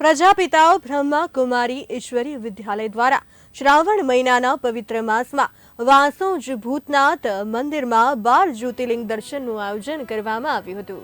પ્રજાપિતા બ્રહ્મા, કુમારી, ઈશ્વરી વિદ્યાલય દ્વારા શ્રાવણ મહિનાના પવિત્ર માસમાં વાસોજ ભૂતનાથ મંદિરમાં બાર જ્યોતિર્લિંગ દર્શનનું આયોજન કરવામાં આવ્યું હતું.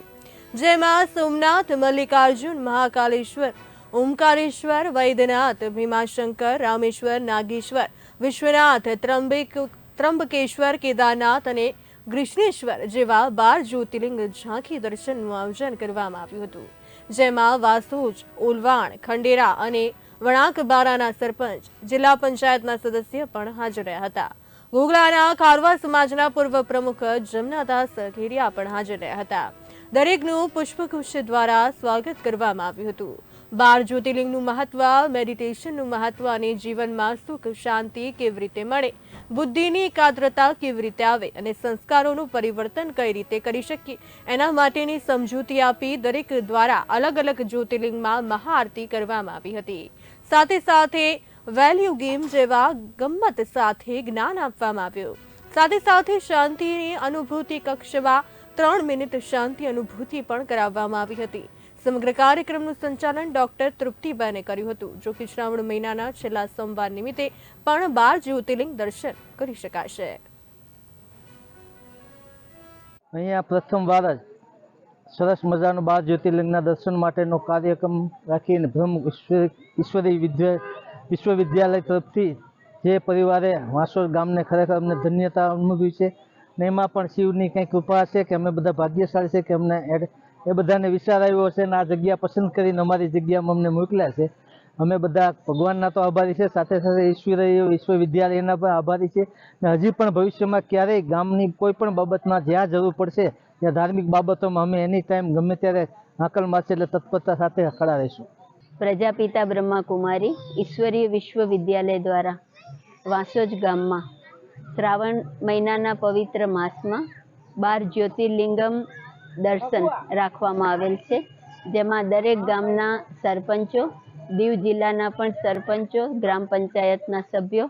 જેમાં સોમનાથ, મલ્લિકાર્જુન, મહાકાલેશ્વર, ઓમકારેશ્વર, વૈદ્યનાથ, ભીમાશંકર, રામેશ્વર, નાગેશ્વર, વિશ્વનાથ, ત્રંબિક, ત્રંબકેશ્વર, કેદારનાથ અને ગ્રીષ્ણેશ્વર જેવા બાર જ્યોતિર્લિંગ ઝાંખી દર્શનનું આયોજન કરવામાં આવ્યું હતું. જેમાં વાસુજ ઓલવાણ ખંડેરા અને વણાકબારાના સરપંચ, જિલ્લા પંચાયતના સદસ્ય પણ હાજર રહ્યા હતા. ગોગલાના ખારવા સમાજના પૂર્વ પ્રમુખ જમનાદાસ ઘેરિયા પણ હાજર રહ્યા હતા. દરેકનું પુષ્પગુચ્છ દ્વારા સ્વાગત કરવામાં આવ્યું હતું. બાર જ્યોતિર્લિંગનું મહત્વ, મેડિટેશનનું મહત્વ અને જીવનમાં સુખ, શાંતિ કેવી રીતે મળે? બુદ્ધિની એકાગ્રતા કેવી રીતે આવે? અને સંસ્કારોનું પરિવર્તન કઈ રીતે કરી શકીએ? એના માટેની સમજૂતી આપી દરેક દ્વારા અલગ અલગ જ્યોતિર્લિંગમાં મહાઆરતી કરવામાં આવી હતી. સાથે સાથે વેલ્યુ ગેમ જેવા ગમ્મત સાથે જ્ઞાન આપવામાં આવ્યું. સાથે સાથે શાંતિની અનુભૂતિ કક્ષમાં ત્રણ મિનિટ શાંતિ અનુભૂતિ પણ કરાવવામાં આવી હતી. સમગ્ર કાર્યક્રમનું સંચાલન ડોક્ટર તૃપ્તિબેને કર્યું હતું, જો કે શ્રાવણ મહિનાના છેલ્લા સોમવાર નિમિત્તે પણ બાર જ્યોતિર્લિંગ દર્શન કરી શકાશે. અહીંયા પ્રથમવાર જ સરસ મજાનું બાર જ્યોતિર્લિંગના દર્શન માટેનો કાર્યક્રમ રાખીને બ્રહ્મ ઈશ્વરી વિદ્યા, વિશ્વવિદ્યાલય તરફથી જે પરિવારે વાંસોર ગામને ખરેખર અમને ધન્યતા અનુભવી છે ને એમાં પણ શિવની કંઈ કૃપા છે કે અમે બધા ભાગ્યશાળી છે કે અમને એડ એ બધાને વિચાર આવ્યો છે ને આ જગ્યા પસંદ કરીને અમારી જગ્યામાં અમને મોકલ્યા છે. અમે બધા ભગવાનના તો આભારી છે, સાથે સાથે ઈશ્વરીય વિશ્વવિદ્યાલયના પણ આભારી છે અને હજી પણ ભવિષ્યમાં ક્યારેય ગામની કોઈ પણ બાબતમાં જ્યાં જરૂર પડશે, ત્યાં ધાર્મિક બાબતોમાં અમે એની ટાઈમ ગમે ત્યારે હાકલ મારશે એટલે તત્પરતા સાથે ખડા રહીશું. પ્રજાપિતા બ્રહ્માકુમારી ઈશ્વરીય વિશ્વવિદ્યાલય દ્વારા વાંસોજ ગામમાં શ્રાવણ મહિનાના પવિત્ર માસમાં બાર જ્યોતિર્લિંગમ દર્શન રાખવામાં આવેલ છે. જેમાં દરેક ગામના સરપંચો દીવ જિલ્લાના પણ સરપંચો ગ્રામ પંચાયતના સભ્યો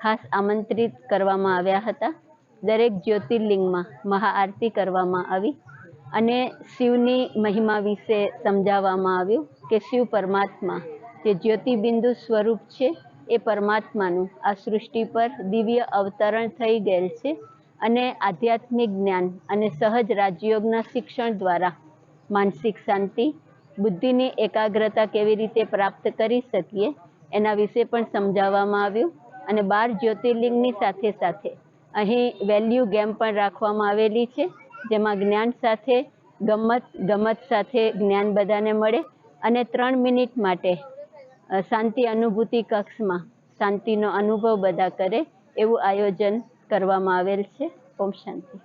ખાસ આમંત્રિત કરવામાં આવ્યા હતા. દરેક જ્યોતિર્લિંગમાં મહાઆરતી કરવામાં આવી અને શિવની મહિમા વિશે સમજાવવામાં આવ્યું કે શિવ પરમાત્મા જે જ્યોતિબિંદુ સ્વરૂપ છે એ પરમાત્માનું આ સૃષ્ટિ પર દિવ્ય અવતરણ થઈ ગયેલ છે. અને આધ્યાત્મિક જ્ઞાન અને સહજ રાજયોગના શિક્ષણ દ્વારા માનસિક શાંતિ, બુદ્ધિની એકાગ્રતા કેવી રીતે પ્રાપ્ત કરી શકીએ એના વિશે પણ સમજાવવામાં આવ્યું અને બાર જ્યોતિર્લિંગની સાથે સાથે અહીં વેલ્યુ ગેમ પણ રાખવામાં આવેલી છે, જેમાં જ્ઞાન સાથે, ગમત ગમત સાથે જ્ઞાન બધાને મળે અને ત્રણ મિનિટ માટે શાંતિ અનુભૂતિ કક્ષમાં શાંતિનો અનુભવ બધા કરે એવું આયોજન કરવામાં આવેલ છે. ઓમ શાંતિ.